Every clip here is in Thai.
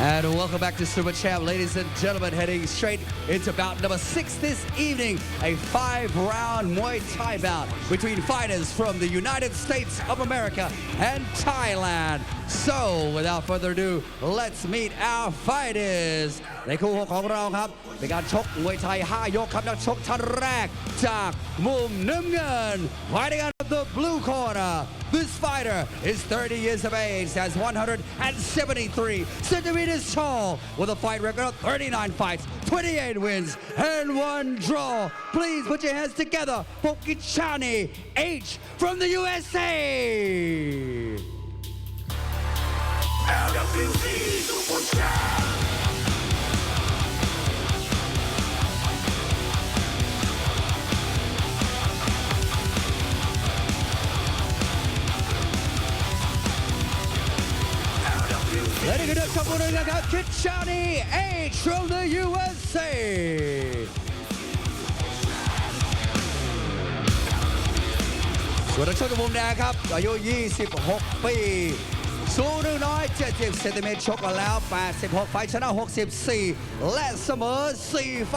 And welcome back to Super Champ, ladies and gentlemen, heading straight into bout number six this evening, a five-round Muay Thai bout between fighters from the United States of America and Thailand. So, without further ado, let's meet our fighters ในคู่หกของเราครับ เป็นการชกมวยไทย 5 ยกครับนักชกท่านแรกจากมุมน้ำเงิน fighting out the blue corner. This fighter is 30 years of age. Has 173 centimeters tall with a fight record of 39 fights 28 wins and one draw. Please put your hands together for Kichani H from the USA Let guys, Kichani H from the USA. ส่วนนักชกในมุมแดงครับ อายุ 26 ปี สูง170 เซนติเมตรชกมาแล้ว 86 ไฟชนะ 64 และเสมอ 4 ไฟ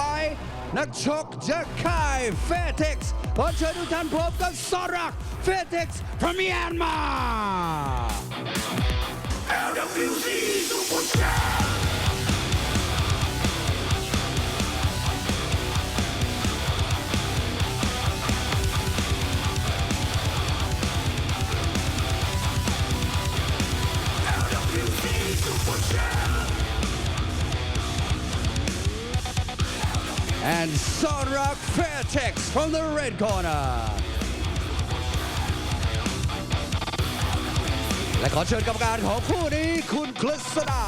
นักชกจากค่ายเฟเท็กซ์ขอเชิญทุกท่านพบกับซอรักเฟเท็กซ์ from Myanmar and Sonrak Fairtex from the red corner และขอเชิญกรรมการของคู่นี้คุณกฤษดา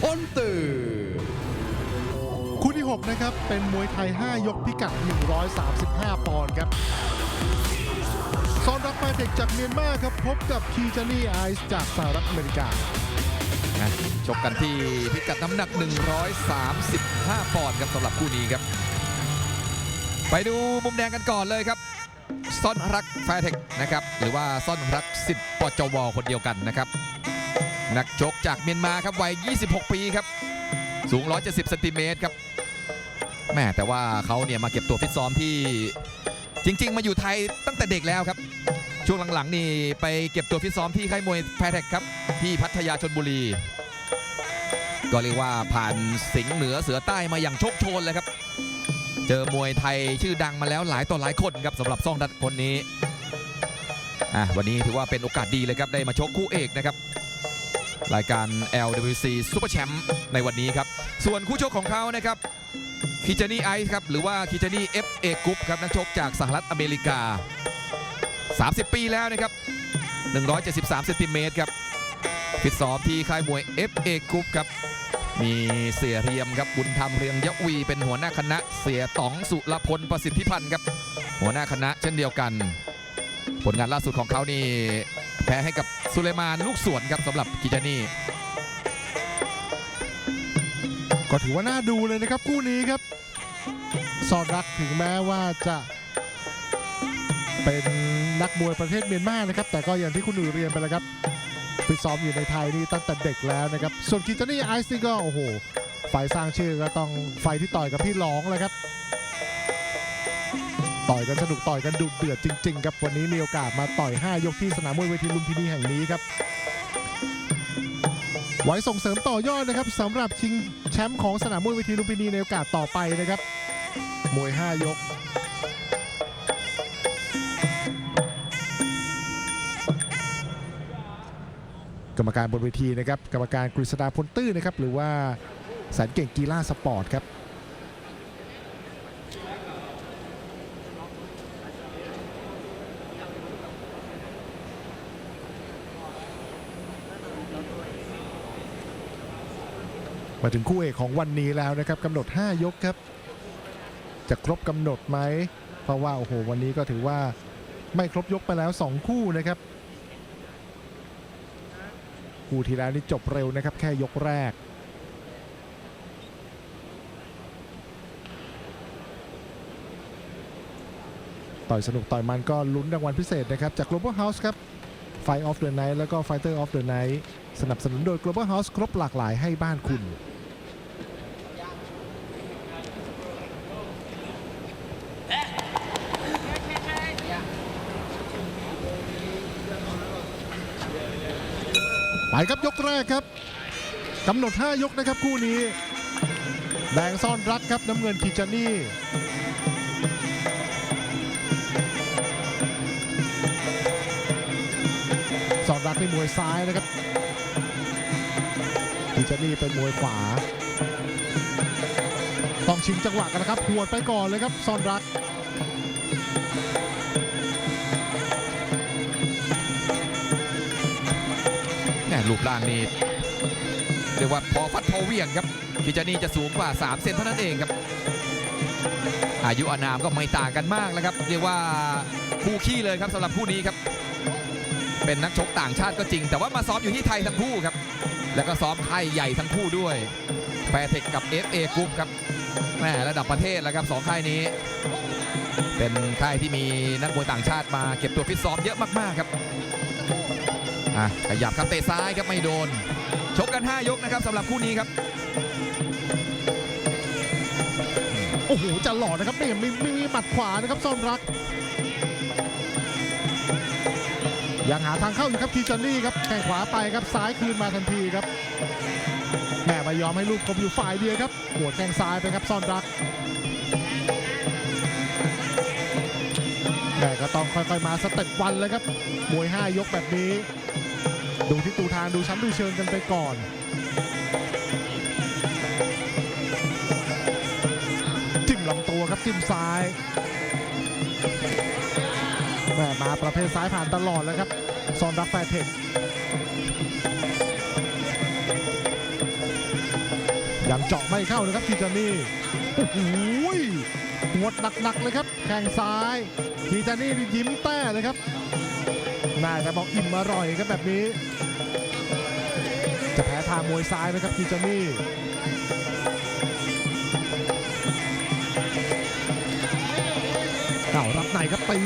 พ้นตื่นคู่ที่ 6 นะครับ เป็นมวยไทย 5 ยกพิกัด 135 ปอนด์ครับซอนรักมาเทคจากเมียนมาครับ พบกับคีจานี่ไอซ์จากสหรัฐอเมริกานะชกกันที่พิกัดน้ำหนัก 135 ปอนด์ครับสำหรับคู่นี้ครับ ไปดูมุมแดงกันก่อนเลยครับซ่อนรักแฟร์เทคนะครับหรือว่าซ่อนรักสิทธิ์ปจวคนเดียวกันนะครับ นักชกจากเมียนมาครับวัย 26 ปีครับ สูง 170เซนติเมตรครับแม่แต่ว่าเขาเนี่ยมาเก็บตัวฟิตซ้อมที่จริง ๆ มาอยู่ไทยตั้งแต่เด็กแล้วครับ ช่วงหลังๆนี่ไปเก็บตัวฟิตซ้อมที่ค่ายมวยแพรเทคครับที่พัทยาชนบุรี ก็เรียกว่าผ่านสิงห์เหนือเสือใต้มาอย่างโชคโชนเลยครับ เจอมวยไทยชื่อดังมาแล้วหลายต่อหลายคนครับสำหรับซ่องดัดคนนี้อะวันนี้ถือว่าเป็นโอกาสดีเลยครับได้มาชกคู่เอกนะครับ รายการ LWC Super Champ ในวันนี้ครับ ส่วนคู่ชกของเขานะครับคิจานี่ไอซ์ครับหรือว่าคิจานี่ FA Group ครับนักชกจากสหรัฐอเมริกา 30 ปีแล้วนะครับ 173เซนติเมตรครับฟิตซ้อมที่ค่ายมวย FA Group ครับ มีเสียเรียมครับบุญธรรมเรืองยะวี เป็นหัวหน้าคณะ เสียต๋องสุรพลประสิทธิพันธ์ครับ หัวหน้าคณะเช่นเดียวกัน ผลงานล่าสุดของเขานี่แพ้ให้กับสุเลมานลูกสวนครับสำหรับกิจานี่ก็ถือว่าน่าดูเลยนะครับคู่นี้ครับซอนรักถึงแม้ว่าจะเป็นนักมวยประเทศเมียนมานะครับ แต่ก็อย่างที่คุณหนุ่เรียนไปแล้วครับ ฟิตซ้อมอยู่ในไทยนี่ตั้งแต่เด็กแล้วนะครับ ส่วนคิจานี่ไอซ์นี่ก็โอ้โหไฟสร้างชื่อก็ต้องไฟที่ต่อยกับพี่ร้องเลยครับ ต่อยกันสนุกต่อยกันดุเดือดจริง ๆ ครับวันนี้มีโอกาสมาต่อย 5 ยกที่สนามมวยเวทีลุมพินีแห่งนี้ครับไว้ส่งเสริมต่อยอดนะครับสำหรับชิงแชมป์ของสนามมวยเวทีลุมพินีในโอกาสต่อไปนะครับมวย 5 ยก กรรมการบนเวทีนะครับกรรมการกฤษดาพลตื้อนะครับหรือว่าแสนเก่งกีฬาสปอร์ตครับมาถึงคู่เอกของวันนี้แล้วนะครับกำหนด 5 ยกครับ จะครบกำหนดไหมเพราะว่าโอ้โหวันนี้ก็ถือว่าไม่ครบยกไปแล้ว 2 คู่นะครับ คู่ที่แล้วนี่จบเร็วนะครับ แค่ยกแรก ต่อยสนุกต่อยมันก็ลุ้นรางวัลพิเศษนะครับ จาก Global House ครับ Fight of the Night แล้วก็ Fighter of the Night สนับสนุนโดย Global House ครบหลากหลายให้บ้านคุณ ไปครับยกแรกครับกำหนด 5 ยกนะครับคู่นี้ แดงซ่อนรักครับน้ำเงินคิจานี่ซ่อนรักในมวยซ้ายนะครับคิจานี่เป็นมวยขวา ต้องชิงจังหวะกันนะครับหวดไปก่อนเลยครับซ่อนรัก รูปร่างนี่เรียกว่าพอฟัดพอเวี่ยงครับคิจานี่จะสูงกว่า 3 เซนเท่านั้นเองครับ อายุอนามก็ไม่ต่างกันมากแล้วครับ เรียกว่าคู่ขี้เลยครับสำหรับคู่นี้ครับ เป็นนักชกต่างชาติก็จริง แต่ว่ามาซ้อมอยู่ที่ไทยทั้งคู่ครับ แล้วก็ซ้อมค่ายใหญ่ทั้งคู่ด้วยแฟร์เทคกับ FA Group ครับแม่ระดับประเทศแล้วครับสองค่ายนี้ เป็นค่ายที่มีนักมวยต่างชาติมาเก็บตัวฟิตซ้อมเยอะมากๆครับ อะขยับครับเตะซ้ายครับไม่โดน ชกกัน 5 ยกนะครับสำหรับคู่นี้ครับ โอ้โหจะหล่อนะครับไม่มีไม่มีหมัดขวานะครับซ่อนรัก ยังหาทางเข้าอยู่ครับคีจอนนี่ครับแข่งขวาไปครับซ้ายคืนมาทันทีครับแม่ไม่ยอมให้ลูกกลมอยู่ฝ่ายเดียวครับหัวแข้งซ้ายไปครับซ่อนรักแม่ก็ต้องค่อยๆมาสเต็ปวันเลยครับมวย 5 ยกแบบนี้ ดูที่ตูทางดูชั้นดูเชิงกันไปก่อน จิ้มลำตัวครับจิ้มซ้ายแม่มาประเภทซ้ายผ่านตลอดแล้วครับซอนดักแฟร์เทคยังเจาะไม่เข้าเลยครับคีจานี่โอ้โหหวดหนักๆเลยครับ แข้งซ้ายคีจานี่นี่ยิ้มแต้เลยครับ น่าจะบอกอิ่มอร่อยครับแบบนี้ จะแพ้ทางมวยซ้ายไหมครับคีจานี่เอารับในครับตี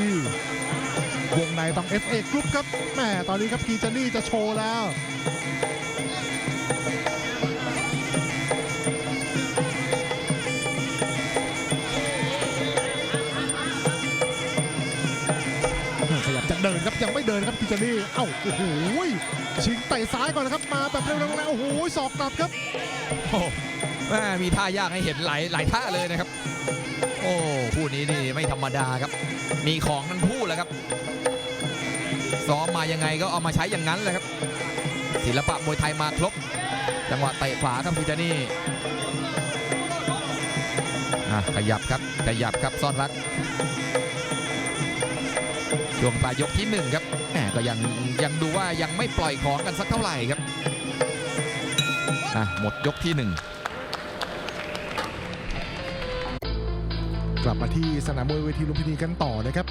วงในต้อง FA กรุ๊ปครับแม่ตอนนี้ครับกีจานี่จะโชว์แล้ว ยังไม่เดินครับกีจานี่เอ้าโอ้โหชิงเตะซ้ายก่อนนะครับมาแบบเร็วๆแล้วโอ้โหศอกกลับครับโอ้แม่มีท่ายากให้เห็นหลายหลายท่าเลยนะครับ โอ้คู่นี้นี่ไม่ธรรมดาครับ มีของทั้งคู่แหละครับซ้อมมายังไงก็เอามาใช้อย่างนั้นแหละครับ ศิลปะมวยไทยมาครบจังหวะเตะขวาครับพิจานี่อะขยับครับขยับครับซ่อนรัก ช่วงปลายยกที่หนึ่งครับแหมก็ยังยังดูว่ายังไม่ปล่อยของกันสักเท่าไหร่ครับอะหมดยกที่หนึ่งกลับมาที่สนามมวยเวทีลุมพินีกันต่อนะครับ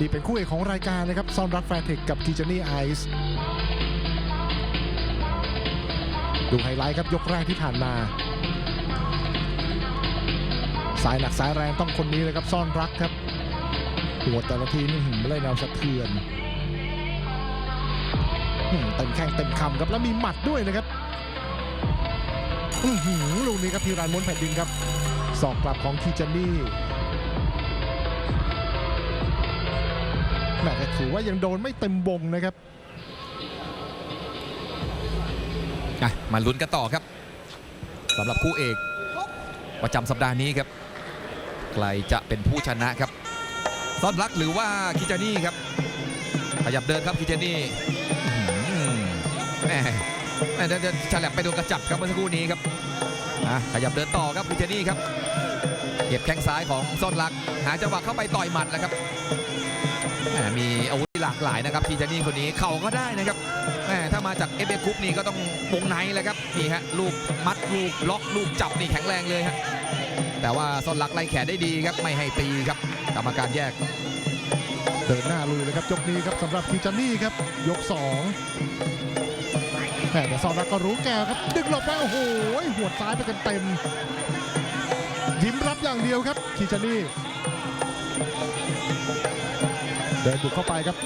นี่เป็นคู่เอกของรายการนะครับซอนรักแฟร์เทคกับทีเจนี่ไอซ์ดูไฮไลท์ครับยกแรกที่ผ่านมา สายหนักสายแรงต้องคนนี้เลยครับซ่อนรักครับ หัวแต่ละทีนี่หืมเล่นแนวสะเทือนหืมเต็มแข้งเต็มคำครับแล้วมีหมัดด้วยนะครับอื้อหือลูกนี้ครับทีรานม้วนแผ่นดินครับสอกกลับของทีจานี่แม่แต่ถือว่ายังโดนไม่เต็มวงนะครับมาลุ้นกันต่อครับสำหรับคู่เอกประจำสัปดาห์นี้ครับ ใครจะเป็นผู้ชนะครับ ซ่อนรักหรือว่าคิจานี่ครับ ขยับเดินครับคิจานี่แหม่แหม่เดี๋ยวจะฉลับไปโดนกระจับครับเมื่อสักครู่นี้ครับขยับเดินต่อครับคิจานี่ครับ เก็บแข้งซ้ายของซ่อนรัก หาจังหวะเข้าไปต่อยหมัดแล้วครับแม่มีอาวุธหลากหลายนะครับคิจานี่คนนี้เข่าก็ได้นะครับแม่ถ้ามาจากเอเอคุปนี่ก็ต้องวงในเลยครับนี่ฮะลูกมัดลูกล็อกลูกจับนี่แข็งแรงเลยฮะแต่ว่าซ่อนลักไล่แขนได้ดีครับไม่ให้ตีครับ กรรมการแยก เดินหน้าลุยเลยครับยกนี้ครับสำหรับทีจานี่ครับ ยก2แม่แต่ซอรักก็รู้แกครับ ดึงหลบไปโอ้โหหัวซ้ายไปเต็มๆยิ้มรับอย่างเดียวครับทีจานี่เดินบุกเข้าไปครับ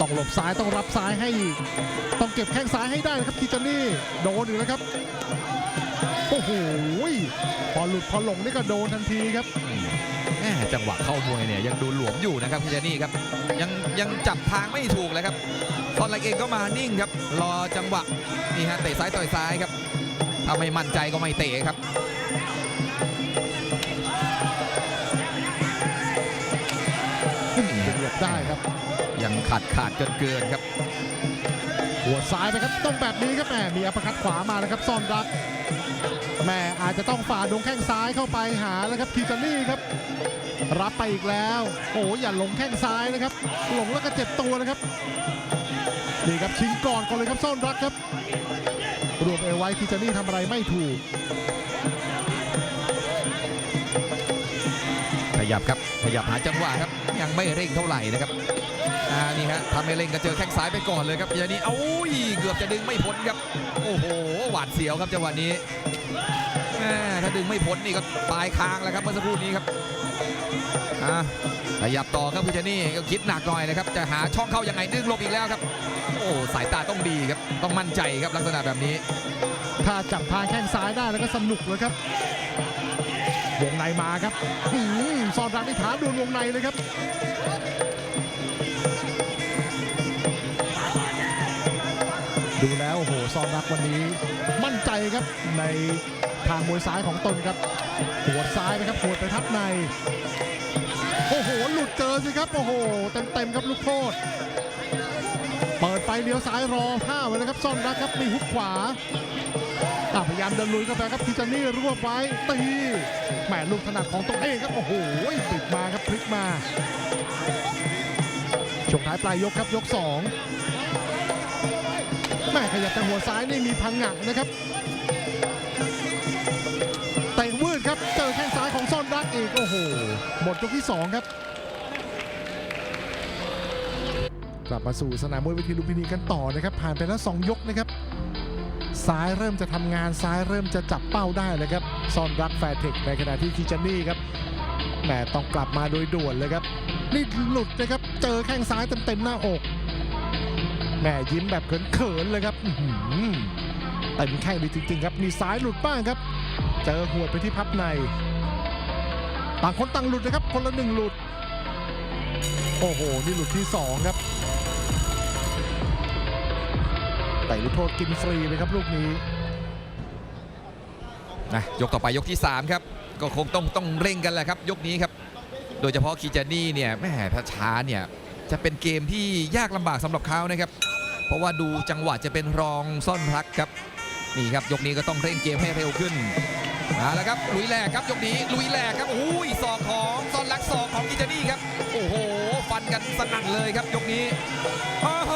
ต้องหลบซ้ายต้องรับซ้ายให้ ต้องเก็บแข้งซ้ายให้ได้นะครับคิจานี่โดนอยู่แล้วครับโอ้โหพอหลุดพอหลงนี่ก็โดนทันทีครับ ม่จังหวะเข้ามวยเนี่ยยังดูหลวมอยู่นะครับคิจานี่ครับยังยังจับทางไม่ถูกเลยครับซอนเล็กเองก็มานิ่งครับ รอจังหวะนี่ฮะเตะซ้ายต่อยซ้ายครับถ้าไม่มั่นใจก็ไม่เตะครับหลบได้ครับ ยังขาดขาดเกินเกินๆครับ หัวซ้ายนะครับต้องแบบนี้ครับแหมมีอัปเปอร์คัดขวามาแล้วครับซ่อนรักแหม่อาจจะต้องฝ่าดงแข้งซ้ายเข้าไปหาแล้วครับคิจานี่ครับ รับไปอีกแล้ว โอ้อย่าหลงแข้งซ้ายนะครับ หลงแล้วก็เจ็บตัวนะครับนี่ครับชิงก่อนก่อนเลยครับซ่อนรักครับรวมเอวไว้คิจานี่ทำอะไรไม่ถูกขยับครับขยับหาจังหวะครับ ยังไม่เร่งเท่าไหร่นะครับอ่านี่ฮะทำไม่เร่งก็เจอแข้งซ้ายไปก่อนเลยครับอย่านี้เอ้ยเกือบจะดึงไม่พ้นครับ โอ้โหหวาดเสียวครับจังหวะนี้ถ้าดึงไม่พ้นนี่ก็ปลายคางแล้วครับเมื่อสักครู่นี้ครับ อ่าขยับต่อครับพิจานี่ก็คิดหนักหน่อยนะครับ จะหาช่องเข้ายังไงดึงลบอีกแล้วครับ โอ้สายตาต้องดีครับ ต้องมั่นใจครับลักษณะแบบนี้ ถ้าจับทางแข้งซ้ายได้แล้วก็สนุกเลยครับ วงในมาครับอซอนรักที่ขาโดนวงในเลยครับดูแล้วโอ้โหซอนรักวันนี้มั่นใจครับใน ทางมวยซ้ายของตนครับหัวซ้ายไปครับหัวไปทับในโอ้โหหลุดเจอสิครับโอ้โหเต็มๆครับลูกโทษเปิดไปเลี้ยวซ้ายรอท่าไว้นะครับซ่อนรักครับมีฮุกขวาอะพยายามเดินลุยเข้าไปครับพิจานี่รวบไว้ตีแหมลูกถนัดของตัวเองครับโอ้โหปิดมาครับพลิกมาช่วงท้ายปลายยกครับยกสองแม่ขยับแต่หัวซ้ายนี่มีพังงะนะครับ มดยกที่สองครับ กลับมาสู่สนามมวยเวทีลุมพินีกันต่อนะครับ ผ่านไปแล้ว2ยกนะครับ ซ้ายเริ่มจะทำงานซ้ายเริ่มจะจับเป้าได้เลยครับซ่อนรักแฟร์เทคในขณะที่คิจานี่ครับแหมต้องกลับมาโดยด่วนเลยครับนี่หลุดนะครับ เจอแข้งซ้ายเต็มๆหน้าอกแหมยิ้มแบบเขินๆเลยครับอื้อหือเต็มแข้งดีจริงๆครับ มีซ้ายหลุดบ้างครับ เจอหัวไปที่พับใน ต่างคนต่างหลุดนะครับ คนละหนึ่งหลุด โอ้โห นี่หลุดที่สองครับแต่ลูกโทษกินฟรีเลยครับลูกนี้นะยกต่อไปยกที่ 3 ครับ ก็คงต้องต้องเร่งกันแหละครับ ยกนี้ครับ โดยเฉพาะคีจานี่เนี่ยแม่ถ้าช้าเนี่ยจะเป็นเกมที่ยากลำบากสำหรับเขานะครับ เพราะว่าดูจังหวะจะเป็นรองซ่อนรักครับ นี่ครับยกนี้ก็ต้องเร่งเกมให้เร็วขึ้นมาแล้วครับลุยแหลกครับยกนี้ลุยแหลกครับอุ้ยศอกของซอนรักศอกของกิจานี่ครับโอ้โห ฟันกันสนั่นเลยครับยกนี้โอ้โห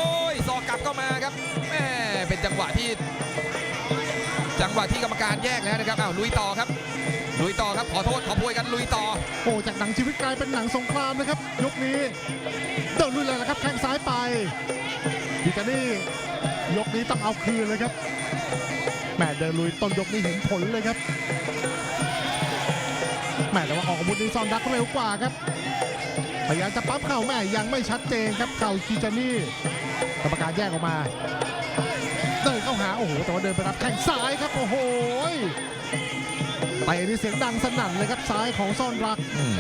ศอกกลับก็มาครับแม่เป็นจังหวะที่ จังหวะที่กรรมการแยกแล้วนะครับอ้าวลุยต่อครับลุยต่อครับขอโทษขอโพยกันลุยต่อ โอ้จากหนังชีวิตกลายเป็นหนังสงครามนะครับ ยกนี้เดินลุยเลยนะครับแข้งซ้ายไปดิกานี่ยกนี้ต้องเอาคืนเลยครับ มเดินลุยต้นยกนี้เห็นผลเลยครับแหมแต่ว่าออกอาวุธนี้ซ่อนรักเร็วกว่าครับพยายามจะปั๊มเข่าแม่ยังไม่ชัดเจนครับเข่าคีจานี่กรรมการแยกออกมาเดินเข้าหาโอ้โหแต่ว่าเดินไปรับแข้งซ้ายครับโอ้โหไปนี่เสียงดังสนั่นเลยครับซ้ายของซ่อนรักอืม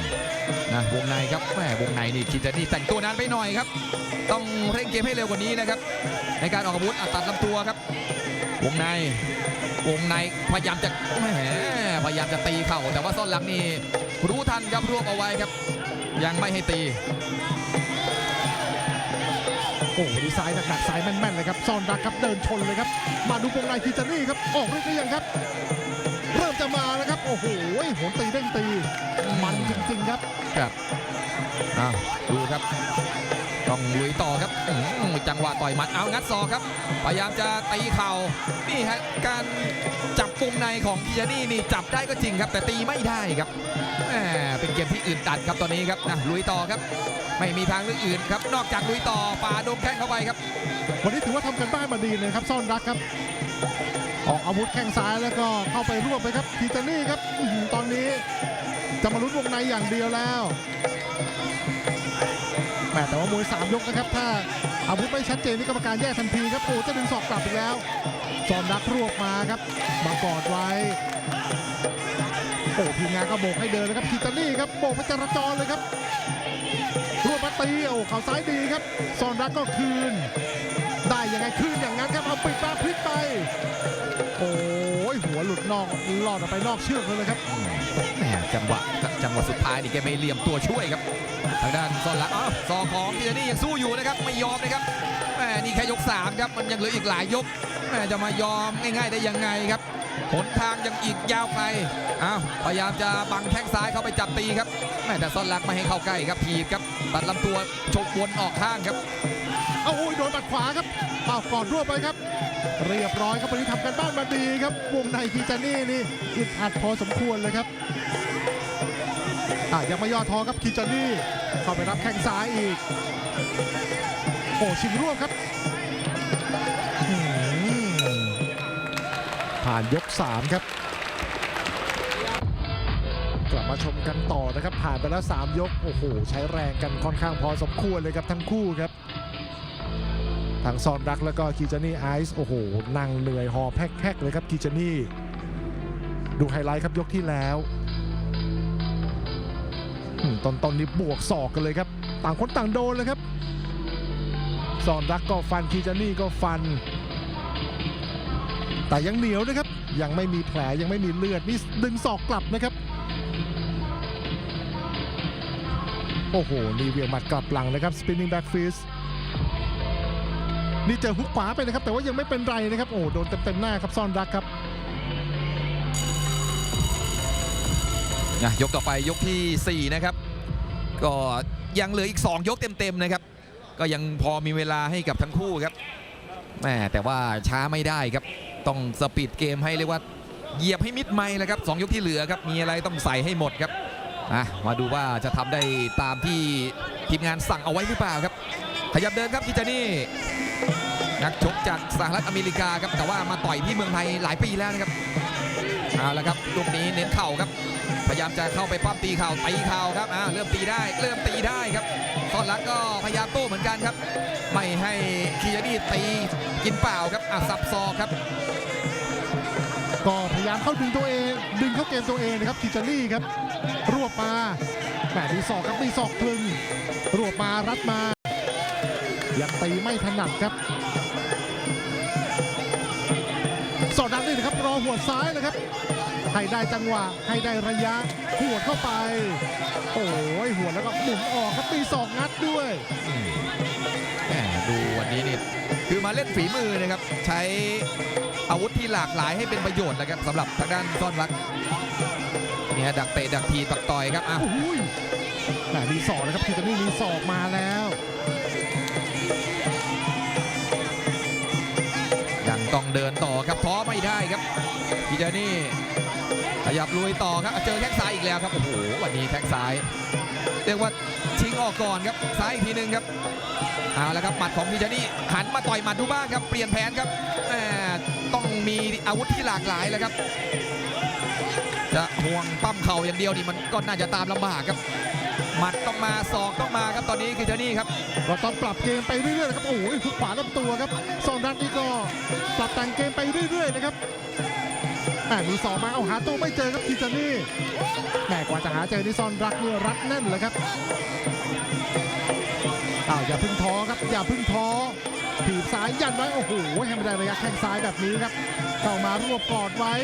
นะวงในครับแหมวงในนี่คิดจะนี่แต่งตัวนานไปหน่อยครับ ต้องเร่งเกมให้เร็วกว่านี้นะครับ ในการออกอาวุธอะตัดลำตัวครับ วงใน วงในพยายามจะแหมพยายามจะตีเข่าแต่ว่าซ่อนหลังนี่รู้ทันครับรวบเอาไว้ครับ ยังไม่ให้ตี โอ้โหดีไซน์หนักๆสายแม่นๆเลยครับซ่อนรักครับเดินชนเลยครับ มาดูวงในคิจานี่ครับออกฤทธิ์หรือยังครับ เริ่มจะมาแล้วครับ โอ้โหโหนตีเด้งตี มันจริงๆครับครับอ้าวดูครับ ต้องลุยต่อครับจังหวะต่อยหมัดเอางัดศอกครับ พยายามจะตีเข่านี่ฮะการจับวงในของกิยานี่นี่จับได้ก็จริงครับ แต่ตีไม่ได้ครับเป็นเกมที่อื่นตัดครับตอนนี้ครับนะลุยต่อครับ ไม่มีทางเลือกอื่นครับ นอกจากลุยต่อฝ่าดงแข้งเข้าไปครับ วันนี้ถือว่าทำกันบ้านมาดีเลยครับซ่อนรักครับออกอาวุธแข้งซ้ายแล้วก็เข้าไปรวบไปครับคิจนี่ครับตอนนี้จะมาลุ้นวงในอย่างเดียวแล้ว แหมแต่ว่ามวยสามยกนะครับ ถ้าอาวุธไม่ชัดเจนนี่กรรมการแยกทันทีครับโอ้จะดึงศอกกลับอีกแล้วซอนรักรวบมาครับ มากอดไว้โอ้ทีมงานก็โบกให้เดินนะครับคิตานี่ครับโบกไปจราจรเลยครับรวบมาตีโอ้เข่าซ้ายดีครับซอนรักก็คืน ได้ยังไงคืนอย่างนั้นครับเอาปิดมาพลิกไปโอ้ยหัวหลุดนอกลอดออกไปนอกเชือกเลยครับแหมจังหวะ จังหวะสุดท้ายนี่แกไม่เหลี่ยมตัวช่วยครับทางด้านซอนหลักอ้าวซอของทีนี่ยังสู้อยู่นะครับไม่ยอมนะครับแหมนี่แค่ยก3ครับมันยังเหลืออีกหลายยกแหมจะมายอมง่าย ๆ ได้ยังไงครับหนทางยังอีกยาวไกลอ้าวพยายามจะบังแข้งซ้ายเข้าไปจับตีครับแหมแต่ซอนหลักไม่ให้เข้าใกล้ครับถีบครับตัดลำตัวชกวนออกข้างครับเอาโอ้ยโดนบัดขวาครับเอาก่อนรวบไปครับ เรียบร้อยครับวันนี้ทำกันบ้านมาดีครับวงในคีจานี่นี่อึดอัดพอสมควรเลยครับ ยังไม่ย่อท้อครับคีจานี่เข้าไปรับแข้งซ้ายอีกโอ้ชิงรวบครับผ่านยก 3 ครับกลับมาชมกันต่อนะครับ ผ่านไปแล้ว 3 ยก โอ้โห ใช้แรงกันค่อนข้างพอสมควรเลยครับทั้งคู่ครับทั้งซอนรักแล้วก็คีจานี่ไอซ์โอ้โหนั่งเหนื่อยหอบแพกๆเลยครับคีจานี่ดูไฮไลท์ครับยกที่แล้ว ตอนตอนนี้บวกศอกกันเลยครับ ต่างคนต่างโดนเลยครับซอนรักก็ฟันคีจานี่ก็ฟัน แต่ยังเหนียวนะครับ ยังไม่มีแผลยังไม่มีเลือดนี่ดึงศอกกลับนะครับโอ้โห นี่เวียงหมัดกลับหลังนะครับ spinning back fist นี่เจอฮุกขวาไปนะครับ แต่ว่ายังไม่เป็นไรนะครับ โอ้โดนเต็มๆหน้าครับซ่อนรักครับนะยกต่อไปยกทีสี่4 นะครับ ก็ยังเหลืออีก 2 ยกเต็มๆนะครับ ก็ยังพอมีเวลาให้กับทั้งคู่ครับแหมแต่ว่าช้าไม่ได้ครับ ต้องสปีดเกมให้เรียกว่าเหยียบให้มิดไม่แล้วครับสองยกที่เหลือครับ มีอะไรต้องใส่ให้หมดครับอะมาดูว่าจะทำได้ตามที่ทีมงานสั่งเอาไว้หรือเปล่าครับ ขยับเดินครับกิจานี่นักชกจากสหรัฐอเมริกาครับแต่ว่ามาต่อยที่เมืองไทยหลายปีแล้วนะครับเอาละครับลูกนี้เน้นเข่าครับ พยายามจะเข้าไปปั้มตีเข่าตีเข่าครับอ่าเริ่มตีได้เริ่มตีได้ครับตอนหลังก็พยายามโต้เหมือนกันครับ ไม่ให้คียานี่ตีกินเปล่าครับอะสับซอกครับ ก็พยายามเข้าดึงตัวเอง ดึงเข้าเกมตัวเองนะครับคิจานี่ครับ รวบมาแหมมีศอกครับมีศอกคลึงรวบมารัดมายังตีไม่ถนัดครับสอดดันนี่นะครับรอหัวซ้ายเลยครับ ให้ได้จังหวะให้ได้ระยะหัวดเข้าไป โอ้ยหัวดแล้วก็หมุนออกครับมีศอกงัดด้วยแหมดูวันนี้นี่คือมาเล่นฝีมือนะครับ ใช้อาวุธที่หลากหลายให้เป็นประโยชน์นะครับสำหรับทางด้านซ่อนรักเนี่ยดักเตะดักทีดักต่อยครับอะโอ้ยแหมมีศอกนะครับคิจานี่มีศอกมาแล้วยังต้องเดินต่อครับท้อไม่ได้ครับพีเจนี่ข ยับลุยต่อครับเจอแข้งซ้ายอีกแล้วครับโอ้โหวันนี้แข้งซ้าย เรียกว่าชิงออกก่อนครับซ้ายอีกทีหนึงครับเอาละครับหมัดของพีเจนี่หันมาต่อยหมัดดูบ้างครับเปลี่ยนแผนครับต้องมีอาวุธที่หลากหลายแล้วครับ จะห่วงปั้มเข่าอย่างเดียวนี่มันก็น่าจะตามลำบากครับหมัดต้องมาศอกต้องมาครับตอนนี้คือเจนี่ครับก็ต้องปรับเกมไปเรื่อยๆนะครับโอ้ยหุกขวาลำตัวครับซอนรักนี่ก็ปรับแต่งเกมไปเรื่อยๆนะครับ มมีสองมาเอาหาตัวไม่เจอครับคิจานี่แหมกว่าจะหาเจอนี่ซอนรักเนี่ยรัดแน่นเลยครับอ้าวอย่าพึ่งท้อครับอย่าพึ่งท้อถีบซ้ายยันไว้โอ้โหให้ไม่ได้ระยะแข้งซ้ายแบบนี้ครับ เข้ามารวบกอดไว้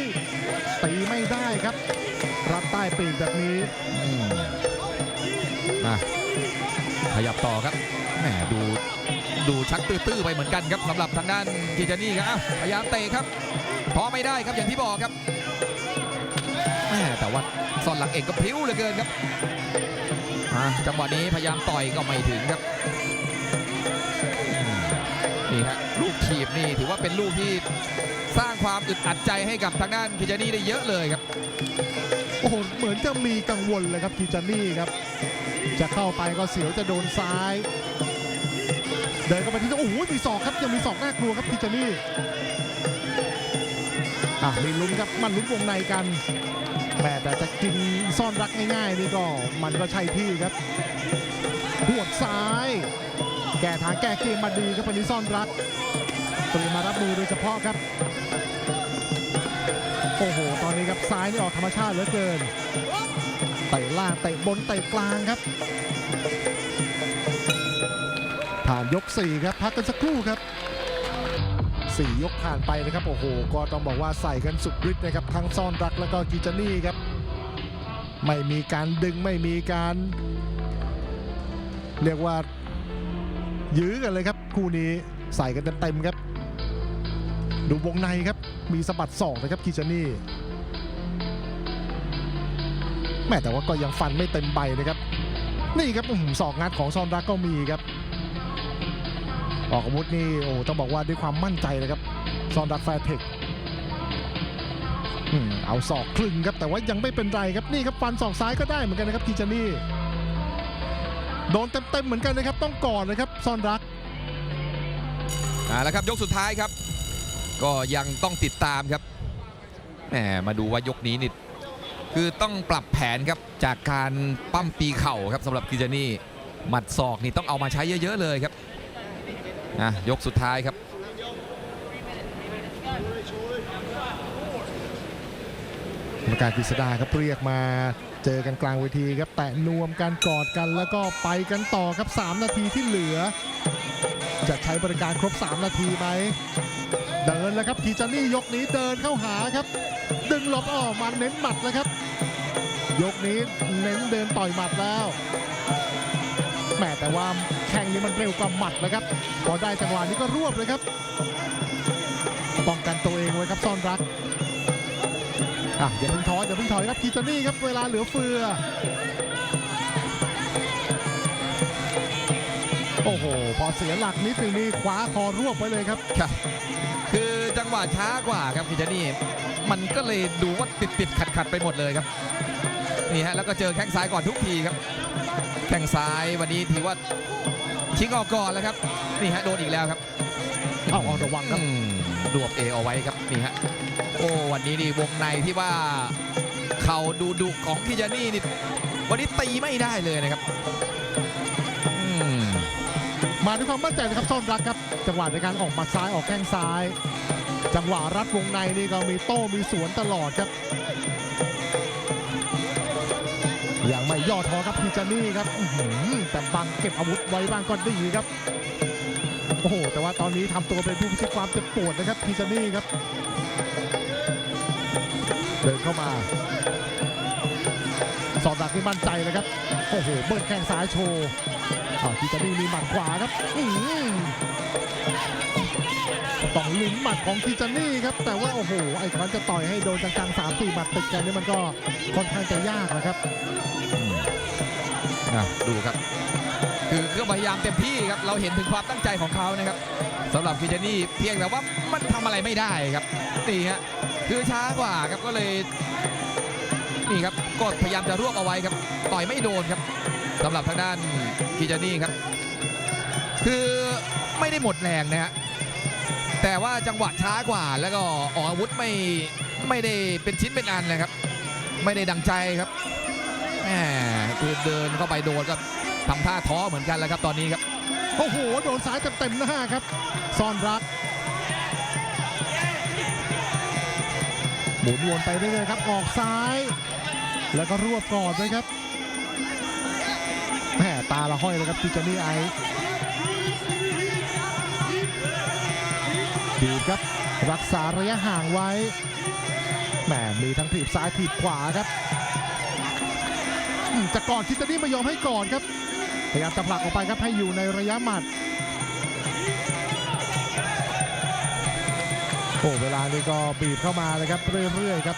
ตีไม่ได้ครับ รับใต้ปีกแบบนี้มอะขยับต่อครับแหมดูดูชักตื้อๆไปเหมือนกันครับสำหรับทางด้านกิจานี่ครับพยายามเตะครับ พอไม่ได้ครับอย่างที่บอกครับแต่ว่าซอนหลังเองก็พริ้วเหลือเกินครับจังหวะนี้พยายามต่อยก็ไม่ถึงครับนี่ฮะลูกถีบนี่ถือว่าเป็นลูกที่สร้างความอึดอัดใจให้กับทางด้านกิจานี่ได้เยอะเลยครับโอ้โหเหมือนจะมีกังวลเลยครับทีจานี่ครับจะเข้าไปก็เสียวจะโดนซ้ายเดินเข้าไปที่โอ้โหมีศอกครับยังมีศอกน่ากลัวครับทีจานี่ อะมีลุ้นครับมันลุ้นวงในกันแม่แต่จะกินซ่อนรักง่ายๆนี่ก็มันก็ใช่ที่ครับหวดซ้าย แก้ทางแก้เกมมาดีครับวันนี้ซ่อนรักเตรียมมารับมือโดยเฉพาะครับโอ้โห ตอนนี้ครับซ้ายนี่ออกธรรมชาติเหลือเกินเตะล่างเตะบนเตะกลางครับผ่านยก4ครับพักกันสักครู่ครับ 4 ยกผ่านไปนะครับ โอ้โห ก็ต้องบอกว่าใส่กันสุดฤทธิ์นะครับ ทั้งซ่อนรักแล้วก็กิจานี่ครับ ไม่มีการดึงไม่มีการ เรียกว่า ยื้อกันเลยครับ คู่นี้ใส่กันเต็มๆครับ ดูวงในครับ มีสะบัดศอกนะครับกิจานี่แม่แต่ว่าก็ยังฟันไม่เต็มใบนะครับ นี่ครับอื้อหือศอกงัดของซอนรักก็มีครับ ออกอาวุธนี่โอ้ต้องบอกว่าด้วยความมั่นใจเลยครับซอนรักแฟร์เทคเอาศอกคลึงครับแต่ว่ายังไม่เป็นไรครับนี่ครับฟันศอกซ้ายก็ได้เหมือนกันนะครับกิจานี่โดนเต็มๆเหมือนกันนะครับ ต้องกอดเลยครับซอนรักอ่าแล้วครับยกสุดท้ายครับ ก็ยังต้องติดตามครับแหมมาดูว่ายกนี้นี่คือต้องปรับแผนครับจากการปั้มตีเข่าครับสำหรับกิจานี่หมัดศอกนี่ต้องเอามาใช้เยอะ ๆ เลยครับ อะยกสุดท้ายครับ กรรมการกฤษดาครับเรียกมาเจอกันกลางเวทีครับ แตะนวมกันกอดกันแล้วก็ไปกันต่อครับ 3 นาทีที่เหลือ จะใช้บริการครบ 3 นาทีไหม เดินแล้วครับกีจานี่ยกนี้เดินเข้าหาครับ ดึงหลบออกมาเน้นหมัดนะครับ ยกนี้เน้นเดินต่อยหมัดแล้ว แหมแต่ว่าแข่งนี้มันเร็วกว่าหมัดนะครับ พอได้จังหวะนี้ก็รวบเลยครับ ป้องกันตัวเองไว้ครับซ่อนรักอะอย่าเพิ่งถอยอย่าเพิ่งถอยครับคีจานี่ครับเวลาเหลือเฟือ โอ้โห พอเสียหลักนิดหนึ่งนี่คว้าคอรวบไว้เลยครับครับ คือจังหวะช้ากว่าครับกิจานี่มันก็เลยดูว่าติดติดขัดขัดๆไปหมดเลยครับนี่ฮะแล้วก็เจอแข้งซ้ายก่อนทุกทีครับ แข้งซ้ายวันนี้ถือว่าชิงออกก่อนแล้วครับ นี่ฮะโดนอีกแล้วครับเอาเอาระวังครับอืมรวบเอเอาไว้ครับนี่ฮะโอ้วันนี้นี่วงในที่ว่าเข่าดูดุของกิจานี่นี่วันนี้ตีไม่ได้เลยนะครับอืมมาด้วยความมั่นใจนะครับซ่อนรักครับ จังหวะในการออกหมัดซ้ายออกแข้งซ้าย จังหวะรัดวงในนี่ก็มีโต้มีสวนตลอดครับ ยังไม่ย่อท้อครับพีจานี่ครับแต่บังเก็บอาวุธไว้บ้างก็ดีครับ โอ้โห แต่ว่าตอนนี้ทำตัวเป็นผู้พิชิตความเจ็บปวดนะครับพีจานี่ครับ เดินเข้ามาสอดดักนี่มั่นใจเลยครับ โอ้โห เบิร์ดแข้งซ้ายโชว์อ่าพีจานี่มีหมัดขวาครับอื ต้องลุ้นหมัดของพีจานี่ครับ แต่ว่าโอ้โห ไอ้ครั้นจะต่อยให้โดนจังๆสามสี่หมัดติดกันนี่มันก็ค่อนข้างจะยากนะครับดูครับ คือก็พยายามเต็มที่ครับ เราเห็นถึงความตั้งใจของเขานะครับสำหรับคิจานี่เพียงแต่ว่ามันทำอะไรไม่ได้ครับนี่ฮะคือช้ากว่าครับก็เลยนี่ครับก็พยายามจะรวบเอาไว้ครับ ต่อยไม่โดนครับสำหรับทางด้านคิจานี่ครับ คือไม่ได้หมดแรงนะฮะ แต่ว่าจังหวะช้ากว่า แล้วก็ออกอาวุธไม่ไม่ได้เป็นชิ้นเป็นอันนะครับ ไม่ได้ดังใจครับแหมคือเดินเข้าไปโดนก็ทำท่าท้อเหมือนกันแล้วครับตอนนี้ครับโอ้โหโดนซ้ายเต็มๆหน้าครับซ่อนรักหมุนวนไปเรื่อยๆครับออกซ้าย แล้วก็รวบกอดเลยครับแหมตาละห้อยเลยครับพิจานี่ไอ ดีครับ รักษาระยะห่างไว้แหมมีทั้งถีบซ้ายถีบขวาครับจะก่อดคิตานี่ไม่ยอมให้ก่อดครับพยายามจะผลักออกไปครับให้อยู่ในระยะหมัดโอ้เวลานี้ก็บีบเข้ามาเลยครับเรื่อยๆครับ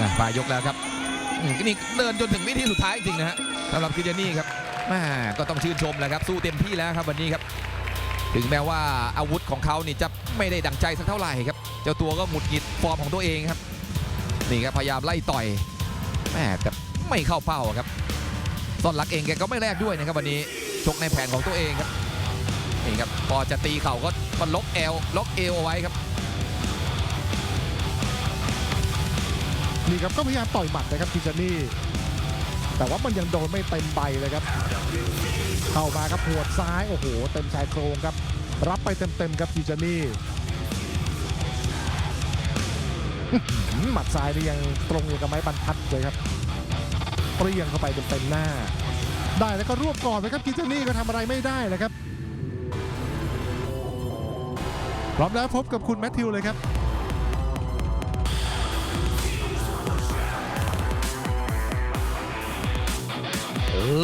นะปลายยกแล้วครับอืมนี่เดินจนถึงวิธีสุดท้ายจริงนะฮะสำหรับคิจนี่ครับ ม่ก็ต้องชื่นชมแหละครับสู้เต็มที่แล้วครับวันนี้ครับ ถึงแม้ว่าอาวุธของเขานี่จะไม่ได้ดังใจสักเท่าไหร่ครับ เจ้าตัวก็หมุดหงิดฟอร์มของตัวเองครับ นี่ครับพยายามไล่ต่อยแม่แต่ไม่เข้าเป้าครับซ่อนรักเองแกก็ไม่แลกด้วยนะครับวันนี้ชกในแผนของตัวเองครับนี่ครับพอจะตีเข่าก็ก็ล็อกเอวล็อกเอวเอาไว้ครับนี่ครับก็พยายามต่อยหมัดนะครับคิจานี่ แต่ว่ามันยังโดนไม่เต็มใบเลยครับ เข้ามาครับหัวซ้ายโอ้โห เต็มชายโครงครับ รับไปเต็มๆครับทีจานี่หมัดซ้ายนี่ยังตรงอยู่กับไม้บรรทัดเลยครับเปรี้ยงเข้าไปเต็มๆหน้า ได้แล้วก็รวบก่อนนะครับกิจานี่ก็ทำอะไรไม่ได้นะครับพร้อมแล้วพบกับคุณแมทธิวเลยครับ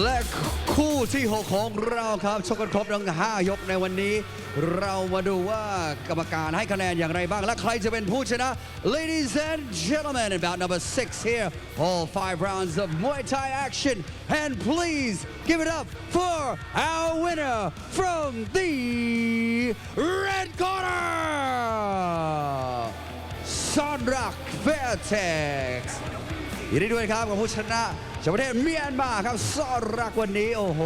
และคู่ที่ 6 ของเราครับชกกันครบทั้ง 5 ยกในวันนี้ เรามาดูว่ากรรมการให้คะแนนอย่างไรบ้าง และใครจะเป็นผู้ชนะ Ladies and gentlemen about number 6 here all five rounds of Muay Thai action and please give it up for our winner from the red corner Sondrak Vertex ยินดีด้วยครับกับผู้ชนะ จากประเทศเมียนมาครับซอรักวันนี้โอ้โห